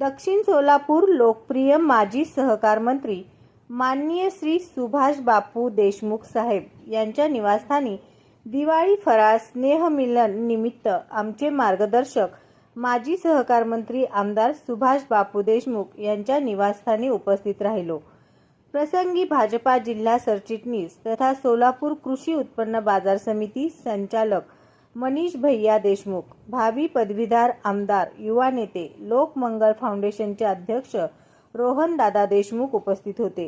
दक्षिण सोलापूर लोकप्रिय माजी सहकार मंत्री माननीय श्री सुभाष बापू देशमुख साहेब यांच्या निवासस्थानी दिवाळी फराळ स्नेहमिलन निमित्त आमचे मार्गदर्शक माजी सहकार मंत्री आमदार सुभाष बापू देशमुख यांच्या निवासस्थानी उपस्थित राहिलो. प्रसंगी भाजपा जिल्हा सरचिटणीस तथा सोलापूर कृषी उत्पन्न बाजार समिती संचालक मनीष भैया देशमुख भावी पदवीधर आमदार युवा नेते लोकमंगल फाउंडेशनचे अध्यक्ष रोहन दादा देशमुख उपस्थित होते.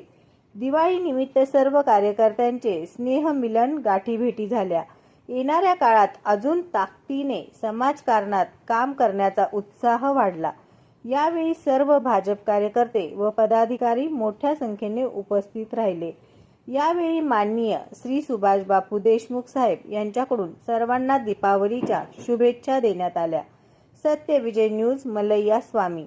दिवाळी निमित्त सर्व कार्यकर्त्यांचे स्नेह मिलन गाठीभेटी झाल्या. येणाऱ्या काळात अजून ताकदीने समाजकारणात काम करण्याचा उत्साह वाढला. यावेळी सर्व भाजप कार्यकर्ते व पदाधिकारी मोठ्या संख्येने उपस्थित राहिले. यावेळी माननीय श्री सुभाष बापू देशमुख साहेब यांच्याकडून सर्वांना दीपावलीच्या शुभेच्छा देण्यात आल्या. Satyavijay news Malaiya Swami.